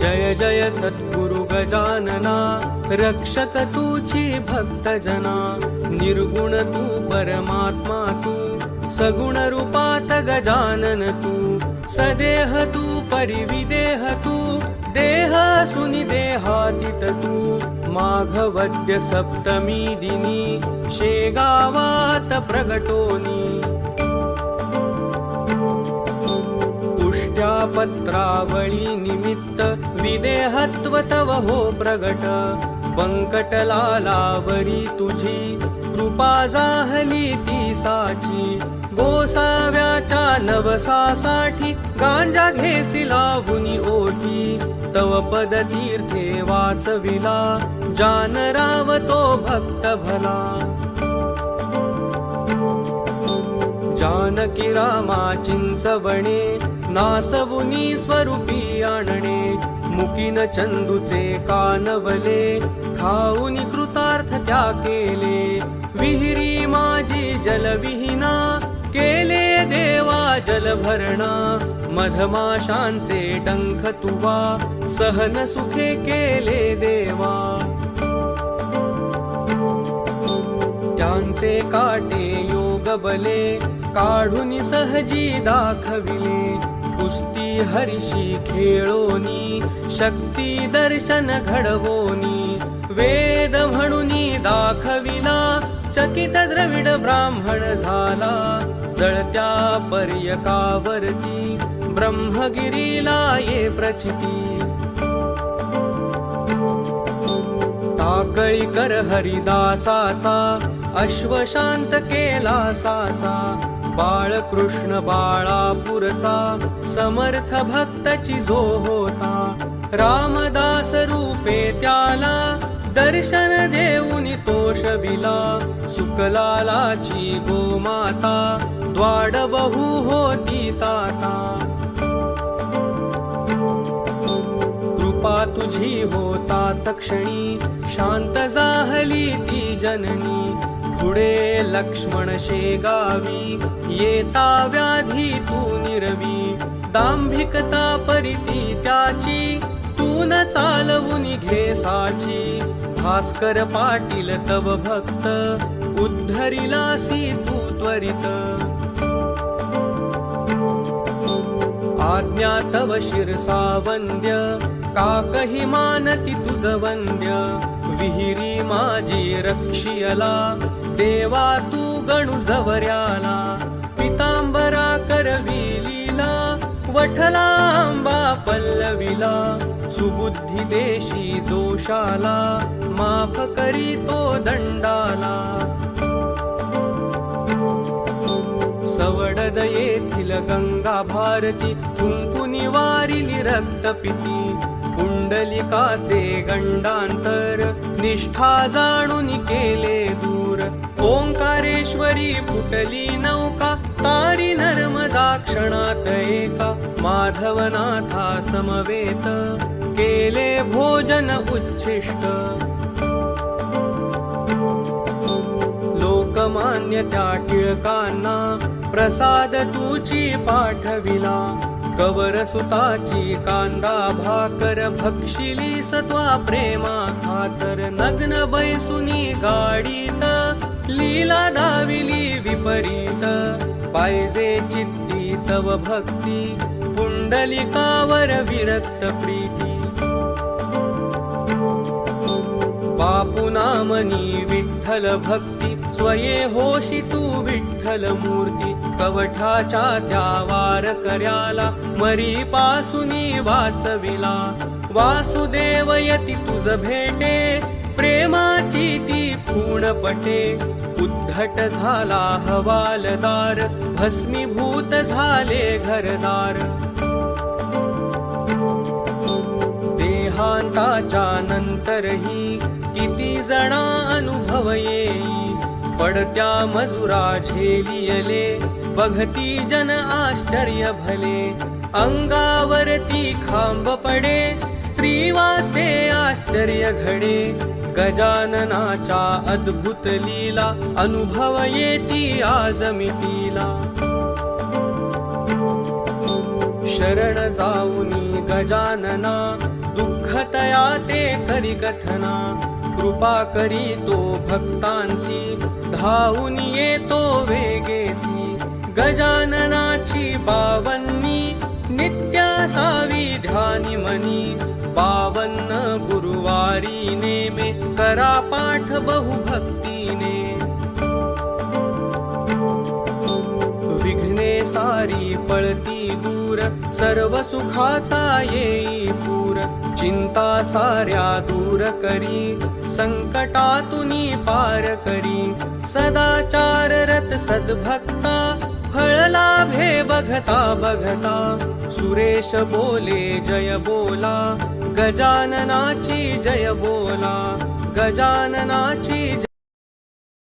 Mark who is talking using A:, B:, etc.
A: जय जय सद्गुरु गजानना रक्षक तूची भक्त जना निर्गुण तू परमात्मा तू सगुण रूपात गजानन तू सदेह तू परिविदेह तू देह सुनि देहातीत तू माघवद्य सप्तमी दिनी शेगावात प्रगटोनी। पत्रावळी निमित्त विदेहत्व तव हो प्रगट. पंकटलालावरी तुझी कृपा जाहली ती साची गोसाव्याच्या नवसासाठी गांजा घेसी लावुनी ओटी. तव पद तीर्थे वाचविला जानराव तो भक्त भला. जानकी रामा चिंचवणे नासवुनी स्वरूपी आणणे मुकीन चंदूचे कानवले खाऊनी कृतार्थ त्या केले. विहिरी माझी जलविहीना केले देवा जलभरणा. मधमाशांचे डंख तुवा सहन सुखे केले देवा. त्यांचे काटे योग बले काढून सहजी दाखविले. कुस्ती हरिशी खेळोनी शक्ती दर्शन घडवोनी. वेद म्हणून दाखविला चकित द्रविड ब्राह्मण झाला. जळत्या पर्यकावरती ब्रह्मगिरीला ये प्रचिती. ताकळीकर हरिदासाचा अश्वशांत केला साचा बाळकृष्ण बाळापूरचा समर्थ भक्तची जो होता. रामदास रूपे त्याला दर्शन देऊनी तोषविला सुकलालाची गोमाता द्वाड बहु होती ताता. कृपा तुझी होता चक्षणी शांत जाहली ती जननी. पुढे लक्ष्मण शेगावी येता व्याधी तू निरवी दांभिकता परिती त्याची तू न चालवून घे साची. भास्कर पाटील तव भक्त उद्धरिलासी तू त्वरित. आज्ञा तव शिरसा वंद्य काकही मानती तुझ वंद्य. विहिरी माझी रक्षियला देवा तू गणू जवऱ्याला पितांबरा करवी लीला वठला आंबा सुबुद्धी देशी जोशाला माफ करी तो दंडाला. सवडद येथील गंगा भारती कुंकुनी वारिली रक्तपिती कुंडलिकाचे गंडांतर निष्ठा जाणून केले दूर. ओंकारेश्वरी फुटली नौका तारी नर्मदा क्षणात एका माधवनाथा समवेत केले भोजन उच्छिष्ट. लोकमान्य त्या टिळकांना प्रसाद तुची पाठविला. कवर सुताची कांदा भाकर भक्षिली सत्वा प्रेमा खातर नग्न बैसुनी गाडीत लीला दाविली विपरीत पाहिजे चित्ती तव भक्ती पुंडलिकावर विरक्त प्रीती. बापू नामनी विठ्ठल भक्ती स्वये होशी तू विठ्ठल मूर्ती. कवठाच्या त्या वार कर्याला मरी पासुनी वाचविला. वासुदेव यती तुझ भेटे प्रेमाची ती खूण पटे. उद्धट झाला हवालदार भस्मीभूत झाले घरदार. देहांताच्या नंतरही किती जणा अनुभव येई. पडत्या मजुरा झेलियले बघती जन आश्चर्य भले. अंगावरती खांब पडे स्त्रीवाचे आश्चर्य घडे. गजाननाच्या अद्भुत लीला अनुभव येती आज मितीला शरण जाऊनी गजानना दुःखतया ते करी कथना. कृपा करी तो भक्तांसी धावून येतो वेगेसी गजाननाची बावन्नी नित्या सावी ध्यानी मनी. बावन्न गुरुवारी नेम करा पाठ बहु भक्तीने विघ्ने सारी पळती दूर सर्व सुखाचा येई पूर. चिंता साऱ्या दूर करी संकटातून पार करी. सदाचार रत सद्भक्ता फळलाभे बघता बघता. सुरेश बोले जय बोला. गजाननाची जय बोला. गजाननाची